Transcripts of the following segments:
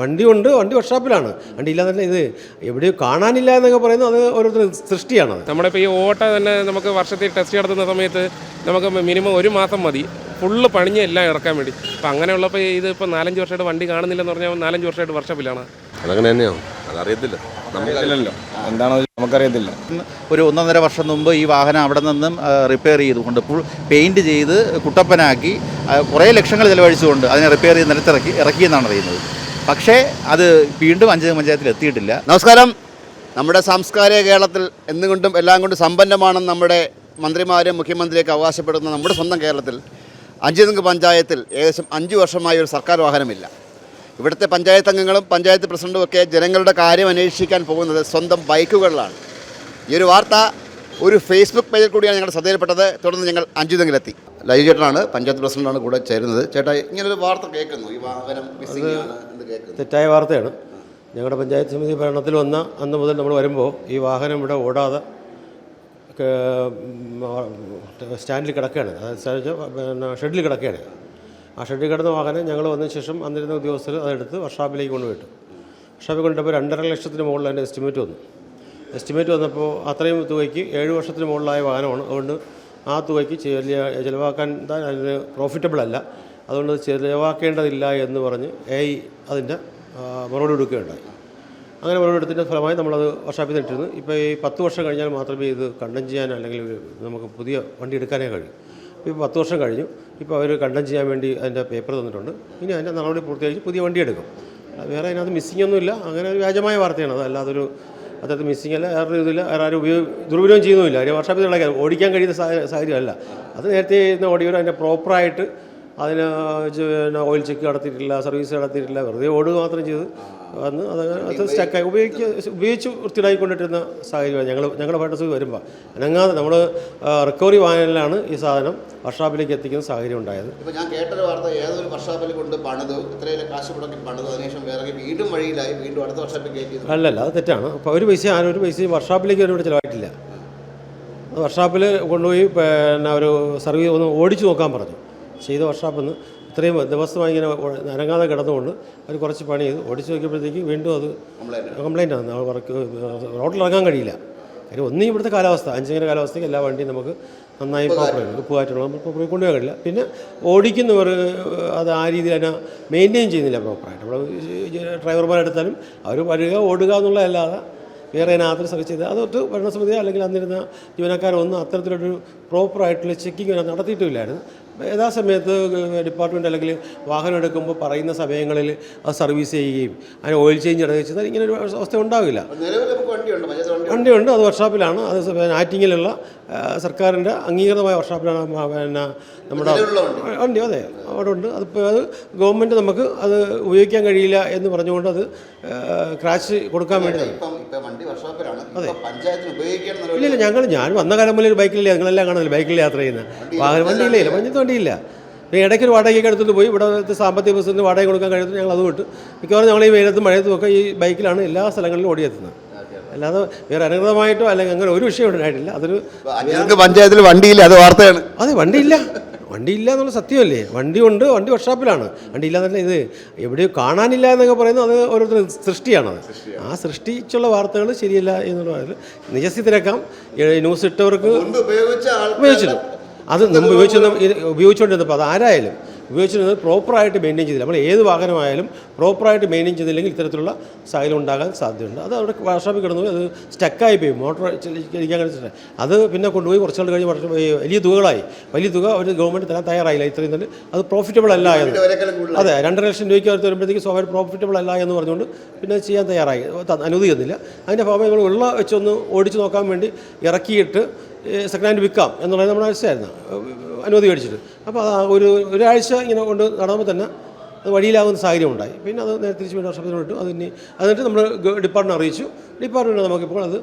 വണ്ടി ഉണ്ട് വണ്ടി വർക്ക്ഷോപ്പിലാണ് വണ്ടി ഇല്ലാതെ തന്നെ ഇത് എവിടെയോ കാണാനില്ല എന്നൊക്കെ പറയുന്നത് അത് ഓരോരുത്തർ സൃഷ്ടിയാണ് നമ്മുടെ ഇപ്പോൾ ഈ ഓട്ട തന്നെ നമുക്ക് വർഷത്തിൽ ടെസ്റ്റ് നടത്തുന്ന സമയത്ത് നമുക്ക് മിനിമം ഒരു മാസം മതി. ഫുള്ള് പണിഞ്ഞ് എല്ലാം ഇറക്കാൻ വേണ്ടി. അപ്പം അങ്ങനെയുള്ളപ്പോൾ ഇത് ഇപ്പോൾ നാലഞ്ച് വർഷമായിട്ട് വണ്ടി കാണുന്നില്ലെന്ന് പറഞ്ഞാൽ നാലഞ്ച് വർഷമായിട്ട് വർഷപ്പിലാണ് അതങ്ങനെ തന്നെയാണ്. അതറിയത്തില്ല. എന്താണോ നമുക്കറിയത്തില്ല. ഒരു ഒന്നൊന്നര വർഷം മുമ്പ് ഈ വാഹനം അവിടെ നിന്നും റിപ്പയർ ചെയ്തുകൊണ്ട് ഫുൾ പെയിന്റ് ചെയ്ത് കുട്ടപ്പനാക്കി കുറേ ലക്ഷങ്ങൾ ചിലവഴിച്ചുകൊണ്ട് അതിനെ റിപ്പയർ ചെയ്ത് നിലത്തിറക്കി ഇറക്കിയെന്നാണ് അറിയുന്നത്. പക്ഷേ അത് വീണ്ടും അഞ്ച് പഞ്ചായത്തിൽ എത്തിയിട്ടില്ല. നമസ്കാരം. നമ്മുടെ സാംസ്കാരിക കേരളത്തിൽ എന്തുകൊണ്ടും എല്ലാം കൊണ്ടും സമ്പന്നമാണെന്ന് നമ്മുടെ മന്ത്രിമാരും മുഖ്യമന്ത്രിയൊക്കെ അവകാശപ്പെടുന്ന നമ്മുടെ സ്വന്തം കേരളത്തിൽ അഞ്ചുതെങ്ക് പഞ്ചായത്തിൽ ഏകദേശം അഞ്ച് വർഷമായി ഒരു സർക്കാർ വാഹനമില്ല. ഇവിടുത്തെ പഞ്ചായത്ത് അംഗങ്ങളും പഞ്ചായത്ത് പ്രസിഡന്റും ഒക്കെ ജനങ്ങളുടെ കാര്യം അന്വേഷിക്കാൻ പോകുന്നത് സ്വന്തം ബൈക്കുകളിലാണ്. ഈ ഒരു വാർത്ത ഒരു ഫേസ്ബുക്ക് പേജിൽ കൂടിയാണ് ഞങ്ങളുടെ ശ്രദ്ധയിൽപ്പെട്ടത്. തുടർന്ന് ഞങ്ങൾ അഞ്ചുതെങ്കിലെത്തി. ലൈവ് ചേട്ടനാണ് പഞ്ചായത്ത് പ്രസിഡന്റാണ് കൂടെ ചേരുന്നത്. ചേട്ടാ ഇങ്ങനൊരു വാർത്ത കേൾക്കുന്നു. ഈ വാഹനം തെറ്റായ വാർത്തയാണ്. ഞങ്ങളുടെ പഞ്ചായത്ത് സമിതി ഭരണത്തിൽ വന്ന അന്ന് മുതൽ നമ്മൾ വരുമ്പോൾ ഈ വാഹനം ഇവിടെ ഓടാതെ സ്റ്റാൻഡിൽ കിടക്കുകയാണ്. അതായത് പിന്നെ ഷെഡിൽ കിടക്കുകയാണ്. ആ ഷെഡിൽ കിടന്ന വാഹനം ഞങ്ങൾ വന്ന ശേഷം അന്നിരുന്ന ഉദ്യോഗസ്ഥർ അതെടുത്ത് വർഷാപ്പിലേക്ക് കൊണ്ടുപോയിട്ടു. വർഷാപ്പിൽ കൊണ്ടുപോയി രണ്ടര ലക്ഷത്തിന് മുകളിൽ അതിന്റെ എസ്റ്റിമേറ്റ് വന്നു. എസ്റ്റിമേറ്റ് വന്നപ്പോൾ അത്രയും തുകയ്ക്ക് ഏഴ് വർഷത്തിന് മുകളിലായ വാഹനമാണ്. അതുകൊണ്ട് ആ തുകയ്ക്ക് ചെറിയ ചിലവാക്കാൻ അതിന് പ്രോഫിറ്റബിൾ അല്ല. അതുകൊണ്ട് ചിലവാക്കേണ്ടതില്ല എന്ന് പറഞ്ഞ് എ ഐ അതിന്റെ മറുപടി കൊടുക്കുകയുണ്ടായി. അങ്ങനെ മറുപടി എടുത്തതിന്റെ ഫലമായി നമ്മളത് വർഷാപ്പിൽ ഇട്ടിരുന്നു. ഇപ്പോൾ ഈ പത്ത് വർഷം കഴിഞ്ഞാൽ മാത്രമേ ഇത് കണ്ടം ചെയ്യാൻ അല്ലെങ്കിൽ നമുക്ക് പുതിയ വണ്ടി എടുക്കാനേ കഴിയൂ. ഇപ്പോൾ പത്ത് വർഷം കഴിഞ്ഞു. ഇപ്പോൾ അവർ കണ്ടം ചെയ്യാൻ വേണ്ടി അതിന്റെ പേപ്പർ തന്നിട്ടുണ്ട്. ഇനി അതിന്റെ നടപടി പൂർത്തീകരിച്ച് പുതിയ വണ്ടി എടുക്കും. വേറെ അതിനകത്ത് മിസ്സിംഗ് ഒന്നുമില്ല. അങ്ങനെ ഒരു വ്യാജമായ വാർത്തയാണ്. അത് അല്ലാതൊരു അതായത് മിസ്സിംഗ് അല്ല വേറെ ആരും ഉപയോഗ ദുരുപയോഗം ചെയ്യുന്നുമില്ല. ആരും വർഷാപ്പിൽ ഓടിക്കാൻ കഴിയുന്ന സാഹ- സാഹചര്യമല്ല. അത് നേരത്തെ ചെയ്യുന്ന ഓടിയോ അതിന്റെ പ്രോപ്പറായിട്ട് അതിന് പിന്നെ ഓയിൽ ചെക്ക് നടത്തിയിട്ടില്ല സർവീസ് നടത്തിയിട്ടില്ല വെറുതെ ഓടുക മാത്രം ചെയ്ത് വന്ന് അത് അത് സ്റ്റക്കായി. ഉപയോഗിക്കുക ഉപയോഗിച്ച് വൃത്തിയിടായിക്കൊണ്ടിട്ടിരുന്ന സാഹചര്യമാണ്. ഞങ്ങൾ ഞങ്ങളുടെ ഭരണസമിതി വരുമ്പോൾ അനങ്ങാതെ നമ്മൾ റിക്കവറി വാഹനത്തിലാണ് ഈ സാധനം വർഷാപ്പിലേക്ക് എത്തിക്കുന്ന സാഹചര്യം ഉണ്ടായത്. ഇപ്പോൾ ഞാൻ കേട്ടൊരു വാർത്ത ഏതൊരു വർഷാപ്പിൽ കൊണ്ട് പണിതു ഇത്രയും കാശ് മുടക്കി പണിതു അതിനുശേഷം വേറെ വീണ്ടും വഴിയിലായി വീണ്ടും അടുത്ത വർഷാപ്പിൽ കയറ്റി. അല്ലല്ല അത് തെറ്റാണ്. അപ്പോൾ ഒരു പൈസ ആരും ഒരു പൈസയും വർഷാപ്പിലേക്ക് ഒരു ഇവിടെ ചിലവായിട്ടില്ല അത് വർഷാപ്പിൽ കൊണ്ടുപോയി പിന്നെ ഒരു സർവീസ് ഒന്ന് ഓടിച്ചു നോക്കാൻ പറഞ്ഞു. ചെയ്ത വർഷാപ്പെന്ന് ഇത്രയും ദിവസമായി ഇങ്ങനെ അനങ്ങാതെ കിടന്നുകൊണ്ട് അവർ കുറച്ച് പണി ചെയ്തു. ഓടിച്ചു നോക്കിയപ്പോഴത്തേക്ക് വീണ്ടും അത് കംപ്ലൈന്റ് ആണ്. നമ്മൾ വർക്ക് റോഡിൽ ഇറങ്ങാൻ കഴിയില്ല. കാര്യം ഒന്നും ഇവിടുത്തെ കാലാവസ്ഥ. അഞ്ചിങ്ങനെ കാലാവസ്ഥയ്ക്ക് എല്ലാ വണ്ടിയും നമുക്ക് നന്നായി പ്രോപ്പർ ഉപ്പുകാറ്റുള്ള നമുക്ക് പ്രോപ്പർ കൊണ്ടുപോകാൻ കഴിയില്ല. പിന്നെ ഓടിക്കുന്നവർ അത് ആ രീതിയിൽ തന്നെ മെയിന്റെയിൻ ചെയ്യുന്നില്ല പ്രോപ്പറായിട്ട് നമ്മൾ ഡ്രൈവർമാരെടുത്താലും അവർ വരിക ഓടുക എന്നുള്ളതല്ലാതെ വേറെ അതിനകത്ത് സർവീസ് ചെയ്ത് അതൊട്ട് ഭരണസമിതി അല്ലെങ്കിൽ അന്നിരുന്ന ജീവനക്കാരൊന്നും അത്തരത്തിലൊരു പ്രോപ്പറായിട്ടുള്ള ചെക്കിങ് നടത്തിയിട്ടുമില്ലായിരുന്നു. യഥാസമയത്ത് ഡിപ്പാർട്ട്മെന്റ് അല്ലെങ്കിൽ വാഹനം എടുക്കുമ്പോൾ പറയുന്ന സമയങ്ങളിൽ അത് സർവീസ് ചെയ്യുകയും അതിന് ഓയിൽ ചേഞ്ച് ഇടയിൽ ഇങ്ങനെ ഒരു അവസ്ഥ ഉണ്ടാവില്ല. നിലവിൽ നമുക്ക് വണ്ടിയുണ്ട് ഉണ്ട് വണ്ടിയുണ്ട് അത് വർക്ക്ഷോപ്പിലാണ് അത് പിന്നെ ആറ്റിങ്ങിലുള്ള സർക്കാരിന്റെ അംഗീകൃതമായ വർക്ക്ഷോപ്പിലാണ് പിന്നെ നമ്മുടെ വണ്ടി അതെ. അവിടെ ഉണ്ട്. അതിപ്പോൾ അത് ഗവൺമെന്റ് നമുക്ക് അത് ഉപയോഗിക്കാൻ കഴിയില്ല എന്ന് പറഞ്ഞുകൊണ്ട് അത് ക്രാഷ് കൊടുക്കാൻ വേണ്ടി അതെ. ഇല്ല ഇല്ല ഞങ്ങൾ ഞാൻ വന്ന കാലം മുതലേ ഒരു ബൈക്കിലില്ല. ഞങ്ങളെല്ലാം കാണുന്നില്ല ബൈക്കിൽ യാത്ര ചെയ്യുന്ന. വാഹന വണ്ടിയില്ല ഇല്ല പഞ്ചായത്ത് വണ്ടിയില്ല. പിന്നെ ഇടയ്ക്ക് ഒരു വാടകയ്ക്ക് എടുത്തിട്ട് പോയി. ഇവിടെ സാമ്പത്തിക ബസ്സിന് വാടക കൊടുക്കാൻ കഴിയുന്നത് ഞങ്ങൾ അത് വിട്ടു മിക്കവാറും ഞങ്ങൾ ഈ വെയിലത്തും മഴയത്തും ഒക്കെ ഈ ബൈക്കിലാണ് എല്ലാ സ്ഥലങ്ങളിലും ഓടിയെത്തുന്നത്. അല്ലാതെ വേറെ അനധികൃതമായിട്ടോ അല്ലെങ്കിൽ അങ്ങനെ ഒരു വിഷയം ഉണ്ടായിട്ടില്ല. അതൊരു പഞ്ചായത്തിൽ വണ്ടിയില്ല അത് വാർത്തയാണ്. അതെ വണ്ടിയില്ല. വണ്ടിയില്ല എന്നുള്ള സത്യമല്ലേ? വണ്ടി ഉണ്ട് വണ്ടി വർക്ക്ഷോപ്പിലാണ്. വണ്ടിയില്ല എന്നല്ല തന്നെ ഇത്. എവിടെയോ കാണാനില്ല എന്നൊക്കെ പറയുന്നത് അത് ഓരോരുത്തർ സൃഷ്ടിയാണത് ആ സൃഷ്ടിച്ചുള്ള വാർത്തകൾ ശരിയല്ല എന്നുള്ള പറയുന്നത് നിജസ്ഥിതിരക്കാം ന്യൂസ് ഇട്ടവർക്ക് ഉപയോഗിച്ചു ഉപയോഗിച്ചിരുന്നു. അത് മുമ്പ് ഉപയോഗിച്ചു ഉപയോഗിച്ചുകൊണ്ടിരുന്നപ്പോൾ അത് ആരായാലും ഉപയോഗിച്ചിരുന്നത് പ്രോപ്പറായിട്ട് മെയിന്റെയിൻ ചെയ്തില്ല. നമ്മൾ ഏത് വാഹനമായാലും പ്രോപ്പറായിട്ട് മെയിന്റെയിൻ ചെയ്തില്ലെങ്കിൽ ഇത്തരത്തിലുള്ള സാഹചര്യം ഉണ്ടാകാൻ സാധ്യതയുണ്ട്. അത് അവിടെ വർഷോപ്പിൽ കിടന്നു. അത് സ്റ്റക്കായി പോയി. മോട്ടോർ ചലിക്കാൻ കഴിച്ചിട്ട് അത് പിന്നെ കൊണ്ടുപോയി കുറച്ച് നാൾ കഴിഞ്ഞ് വർഷം വലിയ തുകകളായി. വലിയ തുക അവർ ഗവൺമെന്റ് തരാൻ തയ്യാറായില്ല. ഇത്രയും തന്നെ അത് പ്രോഫിറ്റബിൾ അല്ല എന്ന്. അതെ രണ്ടര ലക്ഷം രൂപയ്ക്ക് അവർ വരുമ്പോഴത്തേക്ക് സ്വാഭാവിക പ്രോഫിറ്റബിൾ അല്ല എന്ന് പറഞ്ഞുകൊണ്ട് പിന്നെ ചെയ്യാൻ തയ്യാറായി. അനുവദിക്കുന്നില്ല. അതിന്റെ ഭാഗമായി നമ്മൾ ഉള്ള വെച്ചൊന്ന് ഓടിച്ച് നോക്കാൻ വേണ്ടി ഇറക്കിയിട്ട് സെക്കൻഡ് ഹാൻഡ് വിൽക്കാം എന്നുള്ളത് നമ്മുടെ ആവശ്യമായിരുന്നു. അനുമതി മേടിച്ചിട്ട്. അപ്പോൾ അത് ഒരു ഒരാഴ്ച ഇങ്ങനെ കൊണ്ട് നടന്നപ്പോൾ തന്നെ അത് വഴിയിലാകുന്ന സാഹചര്യം ഉണ്ടായി. പിന്നെ അത് നേരെ തിരിച്ച് വീണ്ടും വർഷത്തിന് വിട്ടു അത് ഇനി എന്നിട്ട് നമ്മൾ ഡിപ്പാർട്ട്മെന്റ് അറിയിച്ചു. ഡിപ്പാർട്ട്മെന്റ് നമുക്കിപ്പോൾ അത്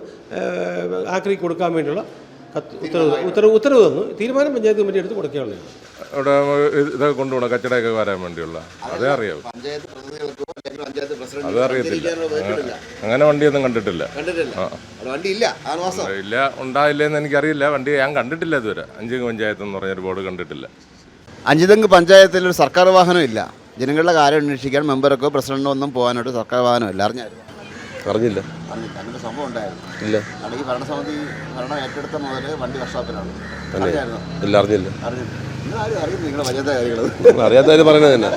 ആക്രി കൊടുക്കാൻ വേണ്ടിയുള്ള കത്ത് ഉത്തരവ് ഉത്തരവ് ഉത്തരവ് തന്നു. തീരുമാനം പഞ്ചായത്ത് കമ്മിറ്റി എടുത്ത് കൊടുക്കുകയുള്ളൂ അവിടെ ഇതൊക്കെ കൊണ്ടുപോകണം. കച്ചടയൊക്കെ വരാൻ വേണ്ടിയുള്ള. അതേ അറിയാവൂ. കേട്ടിട്ടില്ല അങ്ങനെ വണ്ടിയൊന്നും കണ്ടിട്ടില്ല. കണ്ടിട്ടില്ല. വണ്ടി ഇല്ല ഉണ്ടായില്ലെന്ന് എനിക്കറിയില്ല. വണ്ടി ഞാൻ കണ്ടിട്ടില്ല ഇതുവരെ. അഞ്ചു പഞ്ചായത്ത് എന്ന് പറഞ്ഞൊരു ബോർഡ് കണ്ടിട്ടില്ല. അഞ്ചുതെങ്ക് പഞ്ചായത്തിൽ ഒരു സർക്കാർ വാഹനം ഇല്ല. ജനങ്ങളുടെ കാര്യം അന്വേഷിക്കാൻ മെമ്പർക്കോ പ്രസിഡന്റോ ഒന്നും പോകാനായിട്ട് സർക്കാർ വാഹനം ഇല്ല. അറിഞ്ഞായിരുന്നു? അറിഞ്ഞില്ല. അങ്ങനെ സംഭവം ഉണ്ടായിരുന്നു. ഇല്ല. ഈ ഭരണസമിതി ഭരണം ഏറ്റെടുത്ത മുതൽ വണ്ടി വർഷാപ്പിലാണ് ഇല്ല അറിഞ്ഞില്ല. അറിഞ്ഞില്ല. അറിയാത്തവര് പറയുന്നത് തന്നെ.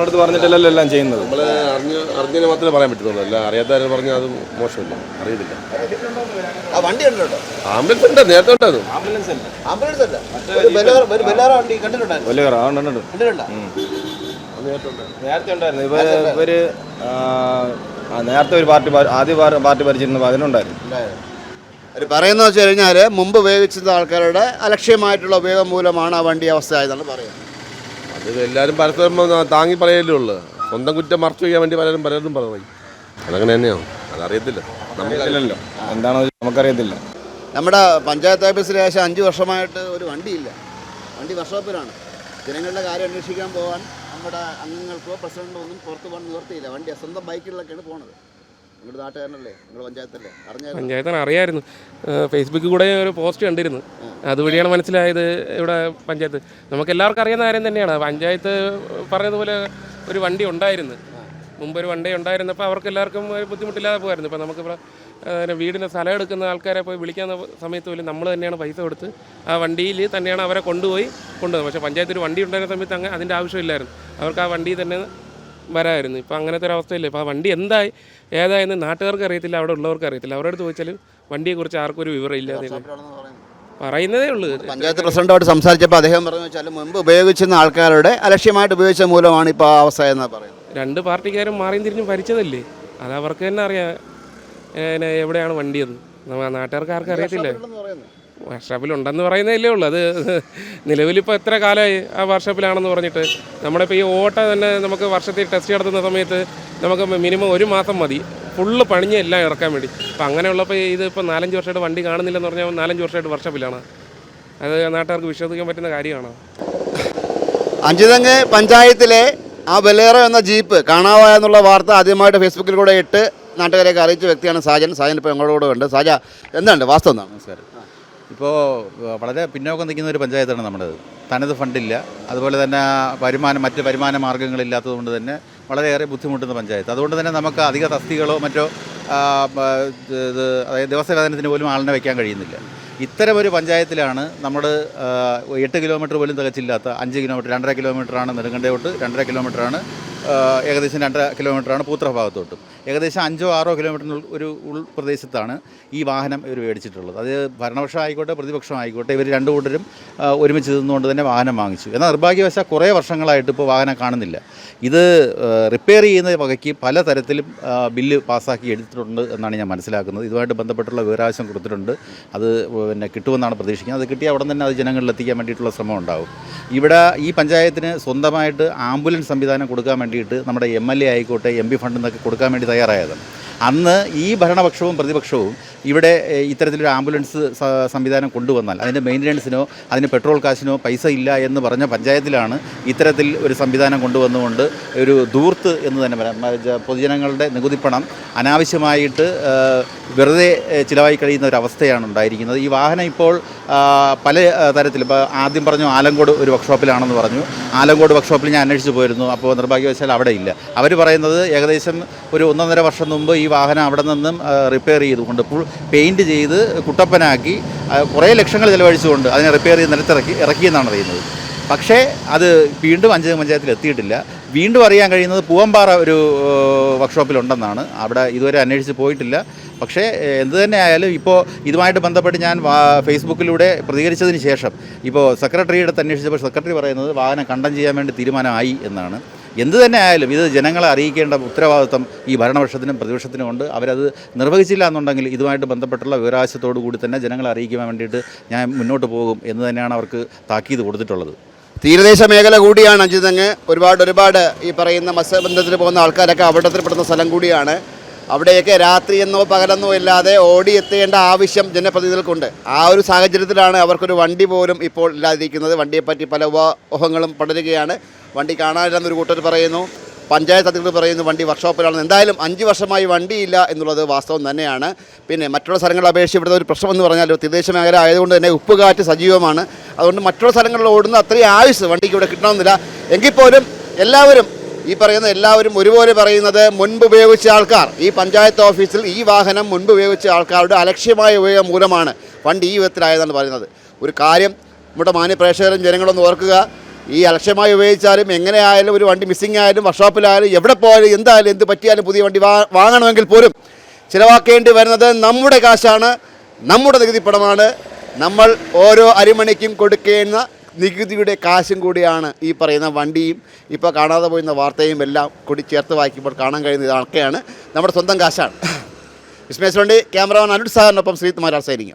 അടുത്ത് പറഞ്ഞിട്ടല്ലല്ലോ എല്ലാം ചെയ്യുന്നത്. നമ്മൾ അറിഞ്ഞ് അറിഞ്ഞതിന് മാത്രമേ പറയാൻ പറ്റുള്ളൂ അല്ല അറിയാത്തവര് പറഞ്ഞാൽ അത് മോശമല്ല. അറിയത്തില്ല. ആ വണ്ടി ഉണ്ടോ ആംബുലൻസ് ഉണ്ട്. നേരത്തെ ഉണ്ടായിരുന്നു. നേരത്തെ ഉണ്ടായിരുന്നു. ഇവർ ഇവർ നേരത്തെ ഒരു പാർട്ടി ആദ്യ പാർ- പാർട്ടി ഭരിച്ചിരുന്നപ്പോൾ അതിനുണ്ടായിരുന്നു അവർ പറയുന്നത് വെച്ച് കഴിഞ്ഞാൽ മുമ്പ് ഉപയോഗിച്ചിരുന്ന ആൾക്കാരുടെ അലക്ഷ്യമായിട്ടുള്ള ഉപയോഗം മൂലമാണ് ആ വണ്ടി അവസ്ഥ ആയതാണ് പറയുന്നത്. അത് എല്ലാവരും പരസ്പരം താങ്ങി പറയലേ ഉള്ളൂ. സ്വന്തം കുറ്റം മറച്ചു വയ്ക്കാൻ വേണ്ടി പലരും പലരും പറയും. അതങ്ങനെ തന്നെയാണ് അതറിയത്തില്ല. നമുക്കറിയില്ലല്ലോ എന്താണോ നമുക്കറിയത്തില്ല. നമ്മുടെ പഞ്ചായത്ത് ഓഫീസിൽ ഏകദേശം അഞ്ച് വർഷമായിട്ട് ഒരു വണ്ടിയില്ല. വണ്ടി വർഷോപ്പിലാണ്. ജനങ്ങളുടെ കാര്യം അന്വേഷിക്കാൻ പോകാൻ നമ്മുടെ അംഗങ്ങൾക്കോ പ്രസിഡന്റോ ഒന്നും പുറത്ത് പോകാൻ നിവർത്തിയില്ല വണ്ടി സ്വന്തം ബൈക്കിലൊക്കെയാണ് പോണത്. പഞ്ചായത്തിന് അറിയായിരുന്നു. ഫേസ്ബുക്കിൽ കൂടെ ഒരു പോസ്റ്റ് കണ്ടിരുന്നു. അതുവഴിയാണ് മനസ്സിലായത് ഇവിടെ പഞ്ചായത്ത്. നമുക്ക് എല്ലാവർക്കും അറിയുന്ന കാര്യം തന്നെയാണ്. പഞ്ചായത്ത് പറഞ്ഞതുപോലെ ഒരു വണ്ടി ഉണ്ടായിരുന്നു. മുമ്പ് ഒരു വണ്ടി ഉണ്ടായിരുന്നപ്പോൾ അവർക്ക് എല്ലാവർക്കും ഒരു ബുദ്ധിമുട്ടില്ലാതെ പോകായിരുന്നു ഇപ്പോൾ നമുക്കിവിടെ വീടിന് സ്ഥലം എടുക്കുന്ന ആൾക്കാരെ പോയി വിളിക്കാൻ സമയത്ത് പോലും നമ്മൾ തന്നെയാണ് പൈസ കൊടുത്ത് ആ വണ്ടിയിൽ തന്നെയാണ് അവരെ കൊണ്ടുപോയി കൊണ്ടുവന്നത്. പക്ഷേ പഞ്ചായത്തിൽ ഒരു വണ്ടി ഉണ്ടായിരുന്ന സമയത്ത് അങ്ങനെ അതിന്റെ ആവശ്യമില്ലായിരുന്നു. അവർക്ക് ആ വണ്ടി തന്നെ വരായിരുന്നു. ഇപ്പോൾ അങ്ങനത്തെ ഒരു അവസ്ഥയില്ല. ഇപ്പോൾ ആ വണ്ടി എന്തായി ഏതായെന്ന് നാട്ടുകാർക്ക് അറിയത്തില്ല അവിടെ ഉള്ളവർക്ക് അറിയത്തില്ല. അവരോട് ചോദിച്ചാൽ വണ്ടിയെക്കുറിച്ച് ആർക്കും ഒരു വിവരം ഇല്ലാതെ പറയുന്നതേ. ഉള്ളൂ. പഞ്ചായത്ത് പ്രസിഡന്റോട് സംസാരിച്ചപ്പോൾ അദ്ദേഹം പറഞ്ഞു വെച്ചാൽ മുമ്പ് ഉപയോഗിച്ചിരുന്ന ആൾക്കാരുടെ അലക്ഷ്യമായിട്ട് ഉപയോഗിച്ച മൂലമാണ് ഇപ്പോൾ ആ അവസ്ഥ എന്നാണ് പറയുന്നത്. രണ്ട് പാർട്ടിക്കാരും മാറിയും തിരിഞ്ഞും ഭരിച്ചതല്ലേ? അത് അവർക്ക് തന്നെ അറിയാം. എവിടെയാണ് വണ്ടിയെന്ന്? നാട്ടുകാർക്ക് ആർക്കും അറിയത്തില്ല. വർക്ക്ഷോപ്പിലുണ്ടെന്ന് പറയുന്നതല്ലേ ഉള്ളൂ. അത് നിലവിലിപ്പോൾ എത്ര കാലമായി ആ വർക്ക്ഷോപ്പിലാണെന്ന് പറഞ്ഞിട്ട്? നമ്മുടെ ഇപ്പോൾ ഈ ഓട്ട തന്നെ നമുക്ക് വർഷത്തിൽ ടെസ്റ്റ് നടത്തുന്ന സമയത്ത് നമുക്ക് മിനിമം ഒരു മാസം മതി. ഫുള്ള് പണിഞ്ഞ് എല്ലാം ഇറക്കാൻ വേണ്ടി. അപ്പം അങ്ങനെയുള്ളപ്പോൾ ഇത് ഇപ്പോൾ നാലഞ്ച് വർഷമായിട്ട് വണ്ടി കാണുന്നില്ലെന്ന് പറഞ്ഞാൽ നാലഞ്ച് വർഷമായിട്ട് വർക്ക്ഷോപ്പിലാണ് അത് നാട്ടുകാർക്ക് വിശ്വസിക്കാൻ പറ്റുന്ന കാര്യമാണ്? അഞ്ചുതങ്ങ് പഞ്ചായത്തിലെ ആ ബലേറോ എന്ന ജീപ്പ് കാണാവായ എന്നുള്ള വാർത്ത ആദ്യമായിട്ട് ഫേസ്ബുക്കിൽ കൂടെ ഇട്ട് നാട്ടുകാരെയൊക്കെ അറിയിച്ച വ്യക്തിയാണ് സാജൻ. സാജൻ ഇപ്പോൾ ഞങ്ങളുടെ ഉണ്ട്. സാജ എന്താണ് വാസ്തവം എന്താണ്? നമസ്കാരം. ഇപ്പോൾ വളരെ പിന്നോക്കം നിൽക്കുന്ന ഒരു പഞ്ചായത്താണ് നമ്മുടേത്. തനത് ഫണ്ടില്ല. അതുപോലെ തന്നെ വരുമാനം മറ്റ് വരുമാന മാർഗങ്ങളില്ലാത്തത് കൊണ്ട് തന്നെ വളരെയേറെ ബുദ്ധിമുട്ടുന്ന പഞ്ചായത്ത്. അതുകൊണ്ട് തന്നെ നമുക്ക് അധിക തസ്തികളോ മറ്റോ ഇത് അതായത് ദിവസവേതനത്തിന് പോലും ആളിനെ വയ്ക്കാൻ കഴിയുന്നില്ല. ഇത്തരമൊരു പഞ്ചായത്തിലാണ് നമ്മൾ എട്ട് കിലോമീറ്റർ പോലും തികച്ചില്ലാത്ത അഞ്ച് കിലോമീറ്റർ രണ്ടര കിലോമീറ്ററാണ് നെടുങ്കണ്ടയോട്ട് രണ്ടര കിലോമീറ്ററാണ് ഏകദേശം രണ്ടര കിലോമീറ്ററാണ് പൂത്ര ഭാഗത്തോട്ടും ഏകദേശം അഞ്ചോ ആറോ കിലോമീറ്ററിന് ഒരു ഉൾപ്രദേശത്താണ് ഈ വാഹനം ഇവർ മേടിച്ചിട്ടുള്ളത്. അത് ഭരണപക്ഷം ആയിക്കോട്ടെ പ്രതിപക്ഷം ആയിക്കോട്ടെ ഇവർ രണ്ടു കൂട്ടരും ഒരുമിച്ച് നിന്നുകൊണ്ട് തന്നെ വാഹനം വാങ്ങിച്ചു. എന്നാൽ നിർഭാഗ്യവശാൽ കുറേ വർഷങ്ങളായിട്ട് ഇപ്പോൾ വാഹനം കാണുന്നില്ല. ഇത് റിപ്പയർ ചെയ്യുന്ന വകയ്ക്ക് പല തരത്തിലും ബില്ല് പാസ്സാക്കി എടുത്തിട്ടുണ്ട് എന്നാണ് ഞാൻ മനസ്സിലാക്കുന്നത്. ഇതുമായിട്ട് ബന്ധപ്പെട്ടുള്ള വിവരാവശ്യം കൊടുത്തിട്ടുണ്ട്. അത് പിന്നെ കിട്ടുമെന്നാണ് പ്രതീക്ഷിക്കുന്നത്. അത് കിട്ടിയ ഉടൻ തന്നെ അത് ജനങ്ങളിൽ എത്തിക്കാൻ വേണ്ടിയിട്ടുള്ള ശ്രമം ഉണ്ടാവും ഇവിടെ ഈ പഞ്ചായത്തിന് സ്വന്തമായിട്ട് ആംബുലൻസ് സംവിധാനം കൊടുക്കാൻ വേണ്ടിയിട്ട് നമ്മുടെ എം എൽ എ ആയിക്കോട്ടെ എം പി നിന്നൊക്കെ കൊടുക്കാൻ വേണ്ടി തയ്യാറായതാണ്. അന്ന് ഈ ഭരണപക്ഷവും പ്രതിപക്ഷവും ഇവിടെ ഇത്തരത്തിലൊരു ആംബുലൻസ് സംവിധാനം കൊണ്ടുവന്നാൽ അതിന്റെ മെയിന്റനൻസിനോ അതിന് പെട്രോൾ കാശിനോ പൈസ ഇല്ല എന്ന് പറഞ്ഞ പഞ്ചായത്തിലാണ് ഇത്തരത്തിൽ ഒരു സംവിധാനം കൊണ്ടുവന്നുകൊണ്ട് ഒരു ദൂർത്ത് എന്ന് തന്നെ പറയാം. പൊതുജനങ്ങളുടെ നികുതിപ്പണം അനാവശ്യമായിട്ട് വെറുതെ ചിലവായി കഴിയുന്ന ഒരു അവസ്ഥയാണ് ഉണ്ടായിരിക്കുന്നത്. ഈ വാഹനം ഇപ്പോൾ പല തരത്തിൽ ഇപ്പോൾ ആദ്യം പറഞ്ഞു ആലങ്കോട് ഒരു വർക്ക്ഷോപ്പിലാണെന്ന് പറഞ്ഞു. ആലങ്കോട് വർക്ക്ഷോപ്പിൽ ഞാൻ അന്വേഷിച്ച് പോയിരുന്നു. അപ്പോൾ നിർഭാഗ്യവശാൽ അവിടെ ഇല്ല. അവർ പറയുന്നത് ഏകദേശം ഒരു ഒന്നൊന്നര വർഷം മുമ്പ് ഈ വാഹനം അവിടെ നിന്നും റിപ്പയർ ചെയ്തുകൊണ്ട് പെയിന്റ് ചെയ്ത് കുട്ടപ്പനാക്കി കുറേ ലക്ഷങ്ങൾ ചിലവഴിച്ചുകൊണ്ട് അതിനെ റിപ്പയർ ചെയ്ത് നിലത്തിറക്കി ഇറക്കിയെന്നാണ് അറിയുന്നത് പക്ഷേ അത് വീണ്ടും അഞ്ച് പഞ്ചായത്തിൽ എത്തിയിട്ടില്ല. വീണ്ടും അറിയാൻ കഴിയുന്നത് പൂവമ്പാറ ഒരു വർക്ക്ഷോപ്പിലുണ്ടെന്നാണ് അവിടെ ഇതുവരെ അന്വേഷിച്ച് പോയിട്ടില്ല. പക്ഷേ എന്ത് തന്നെ ആയാലും ഇപ്പോൾ ഇതുമായിട്ട് ബന്ധപ്പെട്ട് ഞാൻ ഫേസ്ബുക്കിലൂടെ പ്രതികരിച്ചതിന് ശേഷം ഇപ്പോൾ സെക്രട്ടറിയുടെ അന്വേഷിച്ചപ്പോൾ സെക്രട്ടറി പറയുന്നത് വാഹനം കണ്ടം ചെയ്യാൻ വേണ്ടി തീരുമാനമായി എന്നാണ്. എന്ത് തന്നെ ആയാലും ഇത് ജനങ്ങളെ അറിയിക്കേണ്ട ഉത്തരവാദിത്വം ഈ ഭരണപക്ഷത്തിനും പ്രതിപക്ഷത്തിനും ഉണ്ട്. അവരത് നിർവഹിച്ചില്ല എന്നുണ്ടെങ്കിൽ ഇതുമായിട്ട് ബന്ധപ്പെട്ടുള്ള വിവരാശത്തോടു കൂടി തന്നെ ജനങ്ങളെ അറിയിക്കാൻ വേണ്ടിയിട്ട് ഞാൻ മുന്നോട്ട് പോകും എന്ന് തന്നെയാണ് അവർക്ക് താക്കീത് കൊടുത്തിട്ടുള്ളത്. തീരദേശ മേഖല കൂടിയാണ് അഞ്ചിതങ്ങ് ഒരുപാട് ഒരുപാട് ഈ പറയുന്ന മത്സ്യബന്ധത്തിന് പോകുന്ന ആൾക്കാരൊക്കെ അപകടത്തിൽപ്പെടുന്ന സ്ഥലം കൂടിയാണ്. അവിടെയൊക്കെ രാത്രിയെന്നോ പകലെന്നോ ഇല്ലാതെ ഓടി എത്തേണ്ട ആവശ്യം ജനപ്രതിനിധികൾക്കുണ്ട്. ആ ഒരു സാഹചര്യത്തിലാണ് അവർക്കൊരു വണ്ടി പോലും ഇപ്പോൾ ഇല്ലാതിരിക്കുന്നത്. വണ്ടിയെപ്പറ്റി പല ഉപഹങ്ങളും പടരുകയാണ്. വണ്ടി കാണാനില്ലെന്നൊരു കൂട്ടർ പറയുന്നു. പഞ്ചായത്ത് അധികൃതർ പറയുന്നു വണ്ടി വർക്ക്ഷോപ്പിലാണ് എന്തായാലും അഞ്ച് വർഷമായി വണ്ടിയില്ല എന്നുള്ളത് വാസ്തവം തന്നെയാണ്. പിന്നെ മറ്റുള്ള സ്ഥലങ്ങളെ അപേക്ഷിച്ച് ഇവിടുത്തെ ഒരു പ്രശ്നം എന്ന് പറഞ്ഞാൽ തീരദേശ മേഖല ആയതുകൊണ്ട് തന്നെ ഉപ്പുകാറ്റ് സജീവമാണ്. അതുകൊണ്ട് മറ്റുള്ള സ്ഥലങ്ങളിൽ ഓടുന്ന അത്രയും ആയുസ് വണ്ടിക്ക് ഇവിടെ കിട്ടണമെന്നില്ല. എങ്കിൽ പോലും എല്ലാവരും ഈ പറയുന്ന എല്ലാവരും ഒരുപോലെ പറയുന്നത് മുൻപ് ഉപയോഗിച്ച ആൾക്കാർ. ഈ പഞ്ചായത്ത് ഓഫീസിൽ ഈ വാഹനം മുൻപ് ഉപയോഗിച്ച ആൾക്കാരുടെ അലക്ഷ്യമായ ഉപയോഗം മൂലമാണ് വണ്ടി ഈ വിധത്തിലായതെന്നാണ് പറയുന്നത്. ഒരു കാര്യം നമ്മുടെ മാന്യപ്രേക്ഷകരും ജനങ്ങളൊന്ന് ഓർക്കുക. ഈ അലക്ഷ്യമായി ഉപയോഗിച്ചാലും എങ്ങനെയായാലും ഒരു വണ്ടി മിസ്സിംഗ് ആയാലും വർക്ക്ഷോപ്പിലായാലും എവിടെ പോയാലും എന്തായാലും എന്ത് പറ്റിയാലും പുതിയ വണ്ടി വാങ്ങണമെങ്കിൽ പോലും ചിലവാക്കേണ്ടി വരുന്നത് നമ്മുടെ കാശാണ് നമ്മുടെ നികുതി പണമാണ്. നമ്മൾ ഓരോ അരിമണിക്കും കൊടുക്കേണ്ട നികുതിയുടെ കാശും കൂടിയാണ് ഈ പറയുന്ന വണ്ടിയും ഇപ്പോൾ കാണാതെ പോയുന്ന വാർത്തയും എല്ലാം കൂടി ചേർത്ത് വായിക്കുമ്പോൾ കാണാൻ കഴിയുന്ന ഇതൊക്കെയാണ് നമ്മുടെ സ്വന്തം കാശാണ്. വിസ്മേസ് വണ്ടി ക്യാമറമാൻ അരുൺ സാറിനൊപ്പം ശ്രീകുമാർ സൈനിങ്